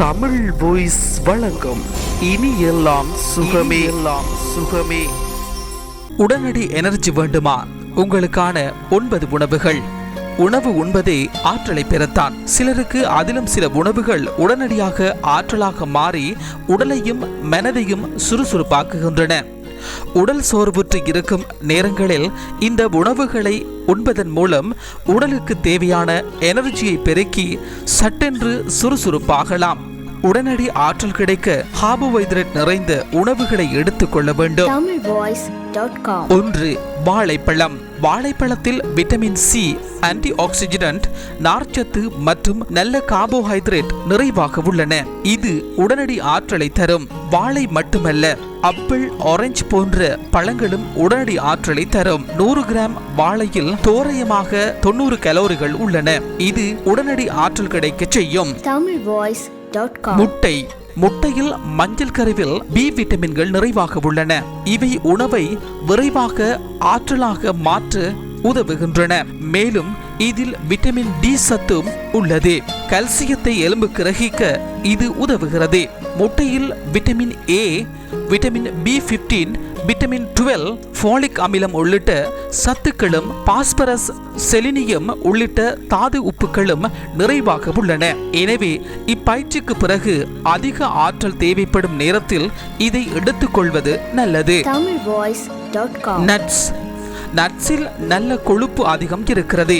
Tamil voice வழங்கும் இனி எல்லாம் சுகமே. எல்லாம் சுகமே. உடனடி எனர்ஜி வேண்டுமா? உங்களுக்கான ஒன்பது உணவுகள். உணவு உண்பதே ஆற்றலை பெறத்தான். சிலருக்கு அதிலும் சில உணவுகள் உடனடியாக ஆற்றலாக மாறி உடலையும் மனதையும் சுறுசுறுப்பாக்குகின்றன. உடல் சோர்வுற்று இருக்கும் நேரங்களில் இந்த உணவுகளை உண்பதன் மூலம் உடலுக்கு தேவையான எனர்ஜியை பெருக்கி சட்டென்று சுறுசுறுப்பாகலாம். உடனடி ஆற்றல் கிடைக்க கார்போஹைட்ரேட் நிறைந்த உணவுகளை எடுத்துக்கொள்ள வேண்டும். tamilvoice.com ஒன்று வாழைப்பழம். வாழைப்பழத்தில் விட்டமின் சி ஆன்டி ஆக்சிடென்ட் நார்ச்சத்து மற்றும் நல்ல கார்போஹைட்ரேட் நிறைவாக உள்ளன. இது உடனடி ஆற்றலை தரும். வாழை மட்டுமல்ல அப்பிள் ஆரஞ்சு போன்ற பழங்களும் உடனடி ஆற்றலை தரும். நூறு கிராம் வாழையில் தோராயமாக தொண்ணூறு கலோரிகள் உள்ளன. இது உடனடி ஆற்றல் கிடைக்க செய்யும். tamilvoice.com முட்டை. முட்டையில் மஞ்சள் கருவில் பி விட்டமின்கள் நிறைவாக உள்ளன. இவை உணவை விரைவாக ஆற்றலாக மாற்ற உதவுகின்றன. மேலும் இதில் விட்டமின் டி சத்தும் உள்ளது. கல்சியத்தை எலும்பு கிரகிக்க இது உதவுகிறது. முட்டையில் vitamin A vitamin B fifteen vitamin twelve folic அமிலம் உள்ளிட்ட சத்துக்களும் பாஸ்பரஸ் செலினியம் உள்ளிட்ட தாது உப்புகளும் நிறைவாக உள்ளன. எனவே இப்பயிற்சிக்கு பிறகு அதிக ஆற்றல் தேவைப்படும் நேரத்தில் இதை எடுத்துக்கொள்வது நல்லது. நட்ஸ் நட்ஸில் நல்ல கொழுப்பு அதிகம் இருக்கிறது.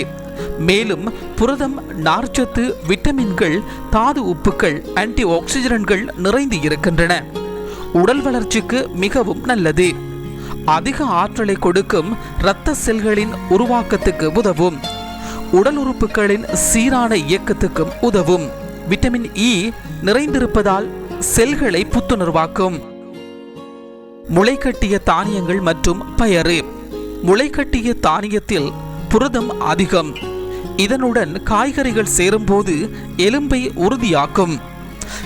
மேலும் புரதம் நார்ச்சத்து விட்டமின்கள் தாது உப்புக்கள் ஆன்டி ஆக்சிஜன்கள் நிறைந்து இருக்கின்றன. உடல் வளர்ச்சிக்கு மிகவும் நல்லது. அதிக ஆற்றலை கொடுக்கும் இரத்த செல்களின் உருவாக்கத்துக்கு உதவும். உடல் உறுப்புகளின் சீரான இயக்கத்துக்கும் உதவும். விட்டமின் இ நிறைந்திருப்பதால் செல்களை புத்துணர்வாக்கும். முளைக்கட்டிய தானியங்கள் மற்றும் பயறு. முளைக்கட்டிய தானியத்தில் புரதம் அதிகம். இதனுடன் காய்கறிகள் சேரும்போது எலும்பை உறுதியாக்கும்.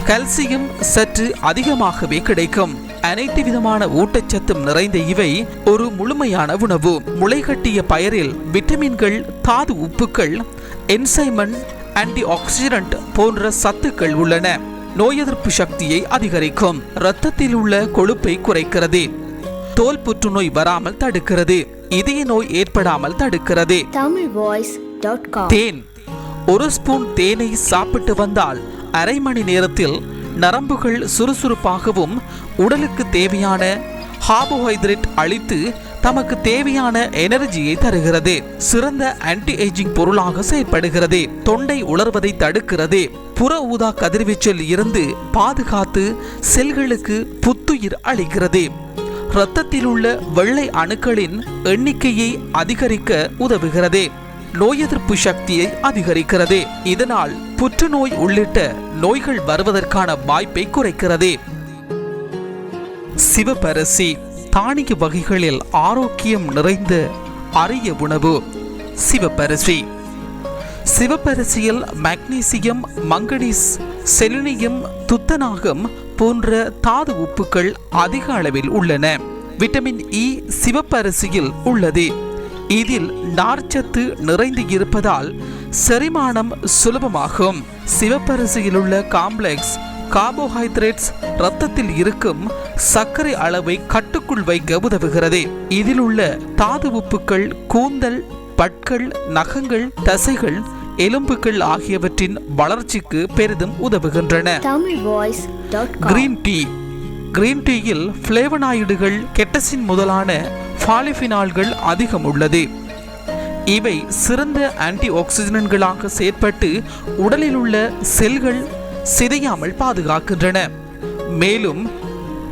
கல்சியம் சற்று அதிகமாகவே கிடைக்கும். அனைத்து விதமான ஊட்டச்சத்தும் நிறைந்த இவை ஒரு முழுமையான உணவு. முளைகட்டிய பயரில் விட்டமின்கள் தாது உப்புக்கள் என்சைமன் ஆன்டி ஆக்சிடென்ட் போன்ற சத்துக்கள் உள்ளன. நோய் எதிர்ப்பு சக்தியை அதிகரிக்கும். இரத்தத்தில் உள்ள கொழுப்பை குறைக்கிறது. தோல் புற்றுநோய் வராமல் தடுக்கிறது. இதய நோய் ஏற்படாமல் தடுக்கிறது. தேன். ஒரு ஸ்பூன் தேனை சாப்பிட்டு வந்தால் அரை மணி நேரத்தில் நரம்புகள் சுறுசுறுப்பாகவும் உடலுக்கு தேவையான கார்போஹைட்ரேட் அளித்து தமக்கு தேவையான எனர்ஜியை தருகிறது. சிறந்த ஆன்டி ஏஜிங் பொருளாக செயற்படுகிறது தொண்டை உலர்வதை தடுக்கிறது. புற ஊதா கதிர்வீச்சில் இருந்து பாதுகாத்து செல்களுக்கு புத்துயிர் அளிக்கிறது. இரத்தத்தில் உள்ள வெள்ளை அணுக்களின் எண்ணிக்கையை அதிகரிக்க உதவுகிறது. நோய் எதிர்ப்பு சக்தியை அதிகரிக்கிறது. இதனால் புற்றுநோய் உள்ளிட்ட நோய்கள் வருவதற்கான வாய்ப்பை குறைக்கிறது. சிவபரசி தானிய வகைகளில் ஆரோக்கியம் நிறைந்த அரிய உணவு சிவப்பரிசி. சிவப்பரிசியில் மக்னீசியம் மங்கனீஸ் செலினியம் துத்தநாகம் போன்ற தாது உப்புக்கள் அதிக அளவில் உள்ளன. விட்டமின் இ சிவப்பரிசியில் உள்ளது. இதில் நார்ச்சத்து நிறைந்து இருப்பதால் செரிமானம் சுலபமாகும். சிவப்பரிசியில் உள்ள காம்ப்ளெக்ஸ் கார்போஹைட்ரேட்ஸ் இரத்தத்தில் இருக்கும் சர்க்கரை அளவை கட்டுக்குள் வைக்க உதவுகிறது. இதில் உள்ள தாது உப்புக்கள் கூந்தல் பற்கள் நகங்கள் தசைகள் எலும்புகள் ஆகியவற்றின் வளர்ச்சிக்கு பெரிதும் உதவுகின்றன. கிரீன் டீ கிரீன் டீயில் பிளேவனாய்டுகள் கெட்டசின் முதலான பாலிஃபினால்கள் அதிகம் உள்ளது இவை சிறந்த ஆன்டி ஆக்சிஜன்களாக செயற்பட்டு உடலில் உள்ள செல்கள் சிதையாமல் பாதுகாக்கின்றன. மேலும்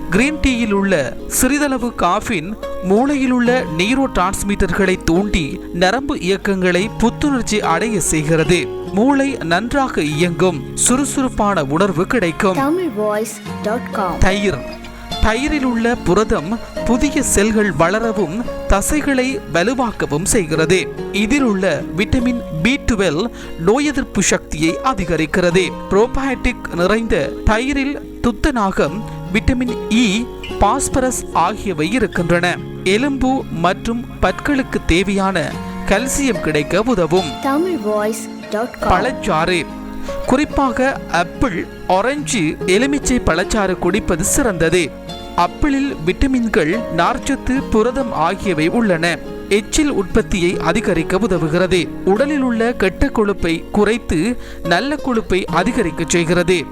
கிரீன் டீயில் உள்ள சிறிதளவு காஃபின் மூளையில் உள்ள நீரோ டிரான்ஸ்மிட்டர்களை தூண்டி நரம்பு இயக்கங்களை புத்துணர்ச்சி அடைய செய்கிறது. மூளை நன்றாக இயங்கும். சுறுசுறுப்பான உணர்வு கிடைக்கும். tamilvoice.com தயிர் தயிரில் உள்ள புரதம் புதிய செல்கள் வளரவும் தசைகளை வலுவாக்கவும் செய்கிறது. இதில் உள்ள விட்டமின் பி டுவெல் நோய் எதிர்ப்பு சக்தியை அதிகரிக்கிறது. புரோபயோட்டிக் நிறைந்த தயிரில் துத்தநாகம் விட்டமின் இ பாஸ்பரஸ் ஆகியவை இருக்கின்றன. எலும்பு மற்றும் பற்களுக்கு தேவையான கல்சியம் கிடைக்க உதவும். பழச்சாறு. குறிப்பாக ஆப்பிள் ஆரஞ்சு எலுமிச்சை பழச்சாறு குடிப்பது சிறந்தது. அப்பிளில் விட்டமின்கள் நார்ச்சத்து புரதம் ஆகியவை உள்ளன. எச்சில் உற்பத்தியை அதிகரிக்க உதவுகிறது. உடலில் உள்ள கெட்ட கொழுப்பை குறைத்து நல்ல கொழுப்பை அதிகரிக்க செய்கிறது.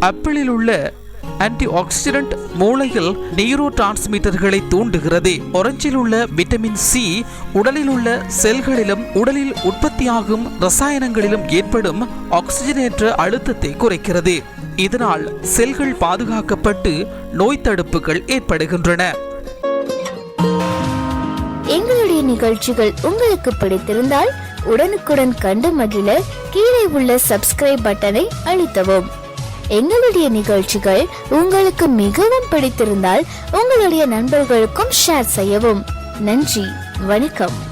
அப்பிளில் உள்ள ஆன்டி ஆக்சிடென்ட் மூளையில் நியூரோ டிரான்ஸ்மிட்டர்களை தூண்டுகிறது. ஒரஞ்சில் உள்ள விட்டமின் சி உடலில் உள்ள செல்களிலும் உடலில் உற்பத்தியாகும் ரசாயனங்களிலும் ஏற்படும் ஆக்சிஜனேற்ற அழுத்தத்தை குறைக்கிறது. இதனால் செல்கள் பாதுகாக்கப்பட்டு நோய் தடுப்புகள் ஏற்படுகின்றன. எங்களுடைய நிகழ்ச்சிகள் உங்களுக்கு பிடித்திருந்தால் உடனுக்குடன் கண்டு மகிழ கீழே உள்ள சப்ஸ்கிரைப் பட்டனை அழுத்தவும். எங்களுடைய நிகழ்ச்சிகள் உங்களுக்கு மிகவும் பிடித்திருந்தால் உங்களுடைய நண்பர்களுக்கும் ஷேர் செய்யவும். நன்றி வணக்கம்.